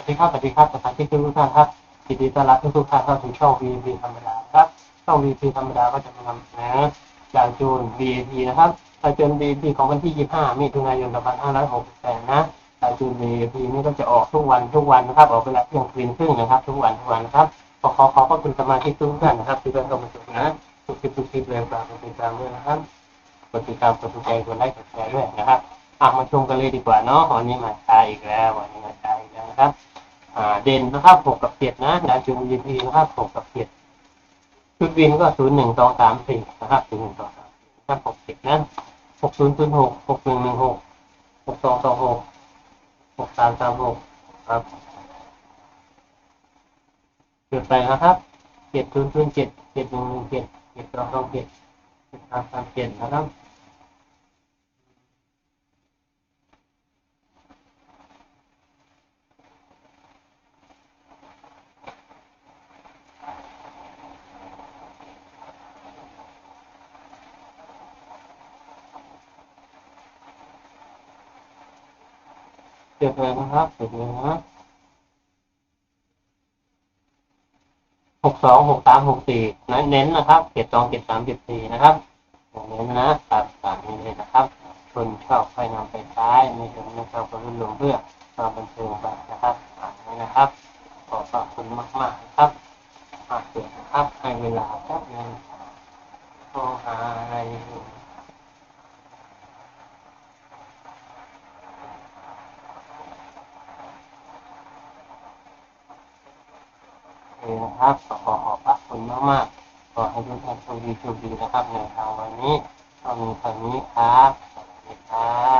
วัสดีครับสวัสดีครับสมาชิกทุกท่านครับยินดีต้อนรับทุกท่านเข้าสู่ช่อง VP ธรรมดาครับช่อง VP ธรรมดาก็จะมานำเสนออย่างจูน VP นะครับดาวจูน VP ของวันที่ 25มิถุนายน2568นะดาวจูน VP นี่ก็จะออกทุกวันทุกวันนะครับ ออกเวลาเที่ยงคืนครึ่งนะครับ ทุกวันทุกวันนะครับขอขอขอบคุณสมาชิกทุกท่านนะครับที่ได้เข้ามาชมนะทุกคลิปทุกคลิปเลยฝากกดติดตามด้วยนะครับกดติดตามกดถูกใจกดไลค์กดแชร์ด้วยนะครับอะมาชมกันเลยดีกว่าเนาะวันนี้มาตายอีกแล้ววันนี้ นะครับเด่นนะครับหกกับเจ็ดนะดาวจูน VP นะครับหกกับเจ็ดชุดวินก็ศูนย์หนึ่งสองสามสี่นะครับศูนย์หนึ่งสองสามนะครับหกเจ็ดนะหกศูนย์ศูนย์หกหกหนึ่งหนึ่งหกหกสองสองหกหกสามสามหกครับเกิดไปนะครับเจ็ดศูนย์ศูนย์เจ็ดเจ็ดหนึ่งหนึ่งเจ็ดเจ็ดสองสองเจ็ดเจ็ดสามสามเจ็ดนะครับ เจ็ดเลยนะครับเจ็ดเลยนะหกสองหกสามหกสี่เน้นนะครับเจ็ดสองเจ็ดสามเจ็ดสี่นะครับเน้นนะครับตามนี้เลยนะครับคนชอบให้นำไปใช้ไม่ถึงไม่ชอบก็รุ่นลงเพื่อความบันเทิงไปนะครับตานี้นะครับขอบพระคุณมากๆนะครับมากเกิดนะครับให้เวลาแป๊บนึงโทรหาอะไร เองนะครับขอขอขอบพระคุณมากมากๆขอให้ทุกท่านโชคดีโชคดีนะครับในทางวันนี้ก็มีเท่านี้ครับสวัสดีครับ